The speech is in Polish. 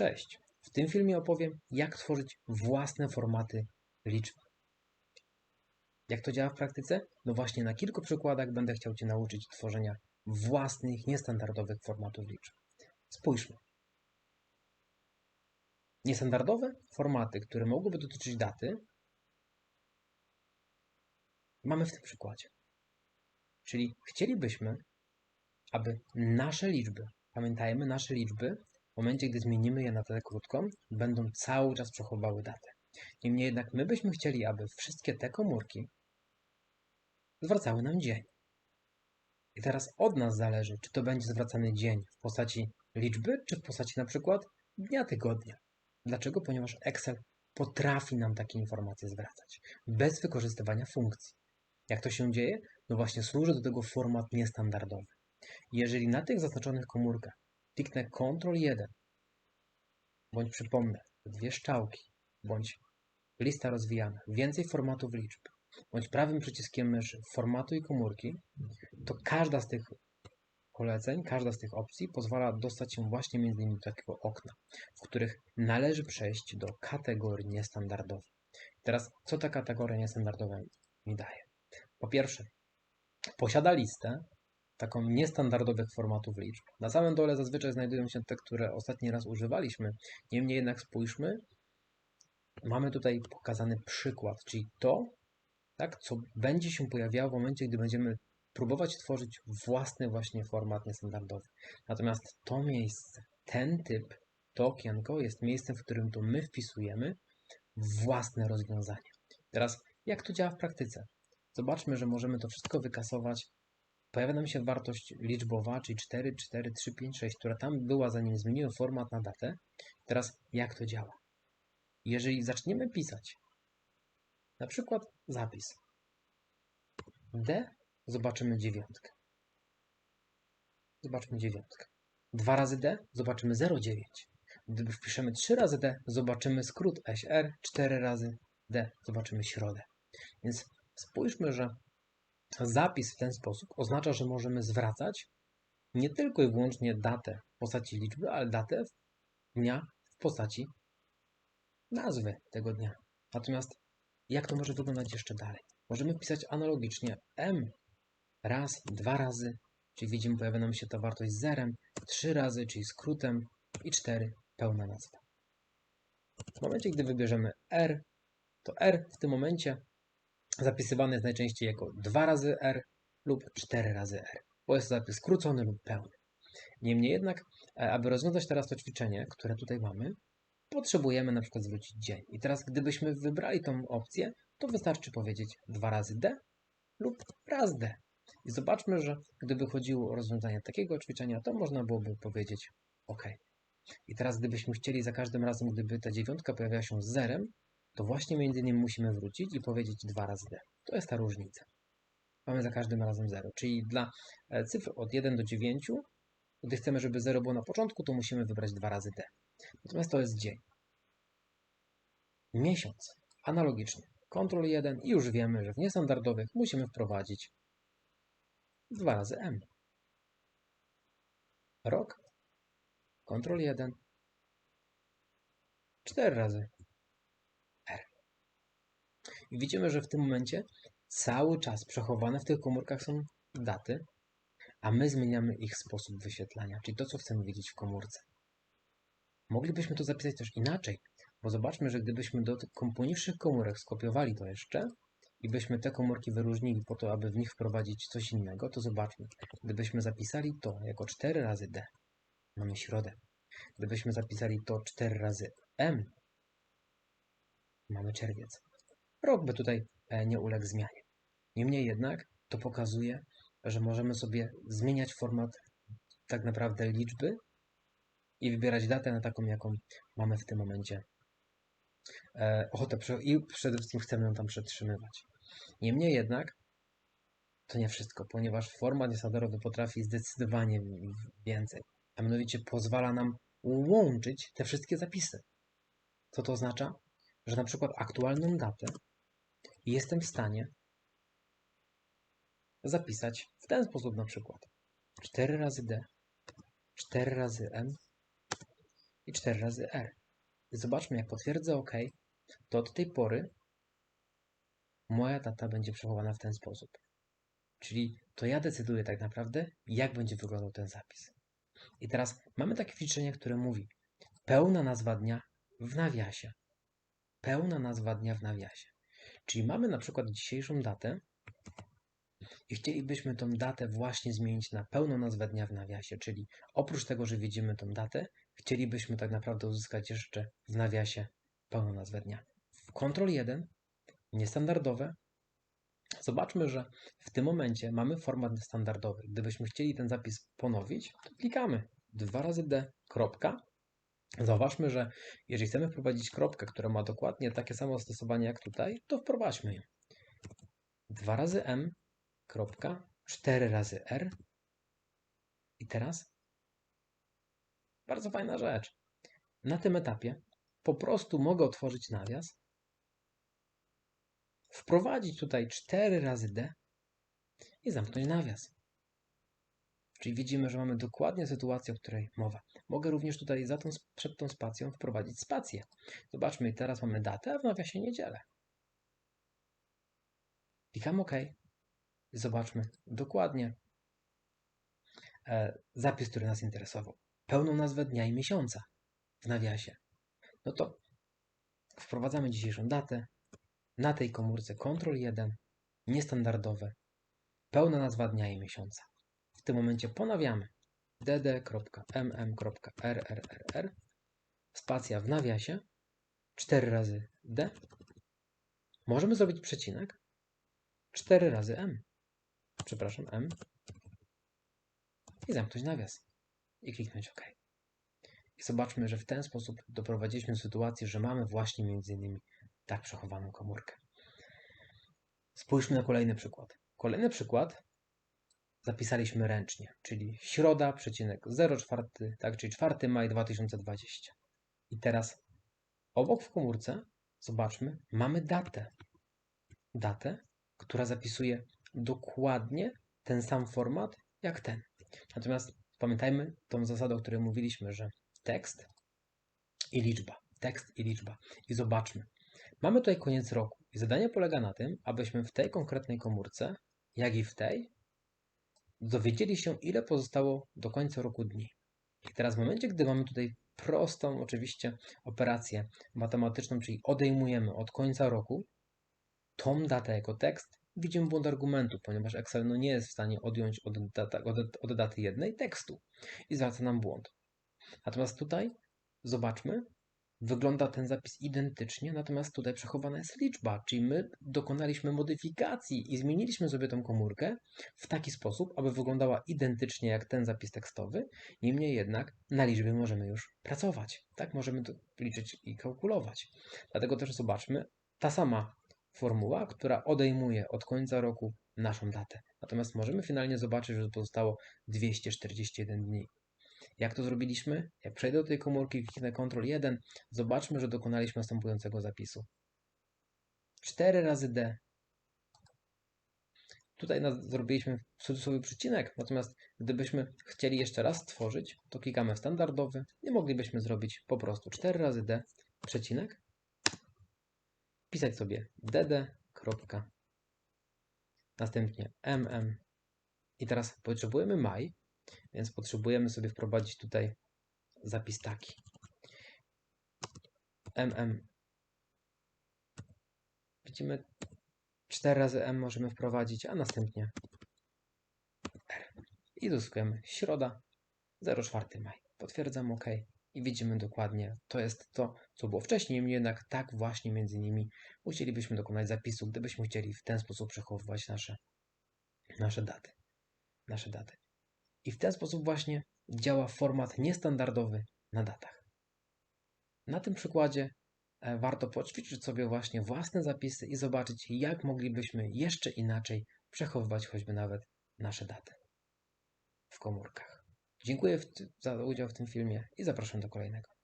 Cześć! W tym filmie opowiem, jak tworzyć własne formaty liczb. Jak to działa w praktyce? No właśnie na kilku przykładach będę chciał Cię nauczyć tworzenia własnych, niestandardowych formatów liczb. Spójrzmy. Niestandardowe formaty, które mogłyby dotyczyć daty, mamy w tym przykładzie. Czyli chcielibyśmy, aby nasze liczby, pamiętajmy, nasze liczby momencie, gdy zmienimy je na datę krótką, będą cały czas przechowywały datę. Niemniej jednak my byśmy chcieli, aby wszystkie te komórki zwracały nam dzień. I teraz od nas zależy, czy to będzie zwracany dzień w postaci liczby, czy w postaci na przykład dnia tygodnia. Dlaczego? Ponieważ Excel potrafi nam takie informacje zwracać bez wykorzystywania funkcji. Jak to się dzieje? No właśnie służy do tego format niestandardowy. Jeżeli na tych zaznaczonych komórkach kliknę Ctrl 1, bądź przypomnę, dwie szczałki, bądź lista rozwijana, więcej formatów liczb, bądź prawym przyciskiem myszy formatuj komórki, to każda z tych poleceń, każda z tych opcji pozwala dostać się właśnie między innymi do takiego okna, w których należy przejść do kategorii niestandardowej. Teraz, co ta kategoria niestandardowa mi daje? Po pierwsze, posiada listę taką niestandardowych formatów liczb. Na samym dole zazwyczaj znajdują się te, które ostatni raz używaliśmy. Niemniej jednak spójrzmy, mamy tutaj pokazany przykład, czyli to, tak, co będzie się pojawiało w momencie, gdy będziemy próbować tworzyć własny właśnie format niestandardowy. Natomiast to miejsce, ten typ, to okienko jest miejscem, w którym to my wpisujemy własne rozwiązania. Teraz, jak to działa w praktyce? Zobaczmy, że możemy to wszystko wykasować pojawia nam się wartość liczbowa, czyli 4, 4, 3, 5, 6, która tam była zanim zmieniłem format na datę. Teraz jak to działa? Jeżeli zaczniemy pisać, na przykład zapis D, zobaczymy dziewiątkę. Zobaczmy dziewiątkę. 2 razy D, zobaczymy 0,9. Gdy wpiszemy 3 razy D, zobaczymy skrót SR, 4 razy D, zobaczymy środę. Więc spójrzmy, że Zapis w ten sposób oznacza, że możemy zwracać nie tylko i wyłącznie datę w postaci liczby, ale datę dnia w postaci nazwy tego dnia. Natomiast jak to może wyglądać jeszcze dalej? Możemy wpisać analogicznie m raz, dwa razy, czyli widzimy pojawia nam się ta wartość zerem, trzy razy, czyli skrótem i cztery pełna nazwa. W momencie, gdy wybierzemy r, to r w tym momencie zapisywany jest najczęściej jako 2 razy R lub 4 razy R, bo jest to zapis skrócony lub pełny. Niemniej jednak, e, aby rozwiązać teraz to ćwiczenie, które tutaj mamy, potrzebujemy na przykład zwrócić dzień. I teraz, gdybyśmy wybrali tą opcję, to wystarczy powiedzieć 2 razy D lub raz D. I zobaczmy, że gdyby chodziło o rozwiązanie takiego ćwiczenia, to można byłoby powiedzieć OK. I teraz, gdybyśmy chcieli za każdym razem, gdyby ta dziewiątka pojawiała się z zerem, to właśnie między innymi musimy wrócić i powiedzieć 2 razy d. To jest ta różnica. Mamy za każdym razem 0, czyli dla e, cyfr od 1 do 9, gdy chcemy, żeby 0 było na początku, to musimy wybrać 2 razy d. Natomiast to jest dzień. Miesiąc. Analogicznie. Ctrl 1 i już wiemy, że w niestandardowych musimy wprowadzić 2 razy m. Rok. Ctrl 1. 4 razy i widzimy, że w tym momencie cały czas przechowane w tych komórkach są daty, a my zmieniamy ich sposób wyświetlania, czyli to, co chcemy widzieć w komórce. Moglibyśmy to zapisać też inaczej, bo zobaczmy, że gdybyśmy do tych poniższych komórek skopiowali to jeszcze i byśmy te komórki wyróżnili po to, aby w nich wprowadzić coś innego, to zobaczmy, gdybyśmy zapisali to jako 4 razy D, mamy środę. Gdybyśmy zapisali to 4 razy M, mamy czerwiec. Rok by tutaj e, nie uległ zmianie. Niemniej jednak to pokazuje, że możemy sobie zmieniać format tak naprawdę liczby i wybierać datę na taką, jaką mamy w tym momencie e, ochotę i przede wszystkim chcemy ją tam przetrzymywać. Niemniej jednak to nie wszystko, ponieważ format niestandardowy potrafi zdecydowanie więcej, a mianowicie pozwala nam łączyć te wszystkie zapisy. Co to oznacza? Że na przykład aktualną datę jestem w stanie zapisać w ten sposób na przykład 4 razy D, 4 razy M i 4 razy R. I zobaczmy, jak potwierdzę OK, to od tej pory moja data będzie przechowana w ten sposób. Czyli to ja decyduję tak naprawdę, jak będzie wyglądał ten zapis. I teraz mamy takie ćwiczenie, które mówi pełna nazwa dnia w nawiasie. Pełna nazwa dnia w nawiasie. Czyli mamy na przykład dzisiejszą datę i chcielibyśmy tą datę właśnie zmienić na pełną nazwę dnia w nawiasie, czyli oprócz tego, że widzimy tą datę, chcielibyśmy tak naprawdę uzyskać jeszcze w nawiasie pełną nazwę dnia. Ctrl 1, niestandardowe, zobaczmy, że w tym momencie mamy format standardowy. Gdybyśmy chcieli ten zapis ponowić, to klikamy 2 razy D, kropka. Zauważmy, że jeżeli chcemy wprowadzić kropkę, która ma dokładnie takie samo zastosowanie jak tutaj, to wprowadźmy ją. 2 razy M, kropka, 4 razy R. I teraz bardzo fajna rzecz. Na tym etapie po prostu mogę otworzyć nawias, wprowadzić tutaj 4 razy D i zamknąć nawias. Czyli widzimy, że mamy dokładnie sytuację, o której mowa. Mogę również tutaj za tą, przed tą spacją wprowadzić spację. Zobaczmy, teraz mamy datę, a w nawiasie niedzielę. Klikam OK. Zobaczmy dokładnie e, zapis, który nas interesował. Pełną nazwę dnia i miesiąca w nawiasie. No to wprowadzamy dzisiejszą datę. Na tej komórce Ctrl 1, niestandardowe, pełna nazwa dnia i miesiąca. Tym momencie ponawiamy dd.mm.rrrr, spacja w nawiasie, 4 razy d. Możemy zrobić przecinek, 4 razy m przepraszam, M i zamknąć nawias i kliknąć OK. I zobaczmy, że w ten sposób doprowadziliśmy do sytuacji, że mamy właśnie między innymi tak przechowaną komórkę. Spójrzmy na kolejny przykład. Kolejny przykład zapisaliśmy ręcznie, czyli środa, przecinek 04, tak, czyli 4 maj 2020. I teraz obok w komórce, zobaczmy, mamy datę. Datę, która zapisuje dokładnie ten sam format jak ten. Natomiast pamiętajmy tą zasadę, o której mówiliśmy, że tekst i liczba, tekst i liczba. I zobaczmy. Mamy tutaj koniec roku i zadanie polega na tym, abyśmy w tej konkretnej komórce, jak i w tej, dowiedzieli się, ile pozostało do końca roku dni. I teraz w momencie, gdy mamy tutaj prostą oczywiście operację matematyczną, czyli odejmujemy od końca roku tą datę jako tekst widzimy błąd argumentu, ponieważ Excel no nie jest w stanie odjąć od, data, od, od daty jednej tekstu i zwraca nam błąd. Natomiast tutaj zobaczmy, wygląda ten zapis identycznie, natomiast tutaj przechowana jest liczba, czyli my dokonaliśmy modyfikacji i zmieniliśmy sobie tą komórkę w taki sposób, aby wyglądała identycznie jak ten zapis tekstowy, niemniej jednak na liczbie możemy już pracować. Tak, możemy liczyć i kalkulować. Dlatego też zobaczmy, ta sama formuła, która odejmuje od końca roku naszą datę. Natomiast możemy finalnie zobaczyć, że pozostało 241 dni. Jak to zrobiliśmy? Jak przejdę do tej komórki, kliknę Ctrl 1, zobaczmy, że dokonaliśmy następującego zapisu. 4 razy D. Tutaj zrobiliśmy w cudzysłowie przycinek, natomiast gdybyśmy chcieli jeszcze raz stworzyć, to klikamy w standardowy i moglibyśmy zrobić po prostu 4 razy D, przecinek, wpisać sobie dd. Następnie mm. I teraz potrzebujemy maj, więc potrzebujemy sobie wprowadzić tutaj zapis taki. mm. Widzimy 4 razy m możemy wprowadzić, a następnie r. I uzyskujemy środa 04 maj. Potwierdzam OK i widzimy dokładnie, to jest to, co było wcześniej, jednak tak właśnie między nimi musielibyśmy dokonać zapisu, gdybyśmy chcieli w ten sposób przechowywać nasze, nasze daty. Nasze daty. I w ten sposób właśnie działa format niestandardowy na datach. Na tym przykładzie e, warto poćwiczyć sobie właśnie własne zapisy i zobaczyć, jak moglibyśmy jeszcze inaczej przechowywać choćby nawet nasze daty w komórkach. Dziękuję za udział w tym filmie i zapraszam do kolejnego.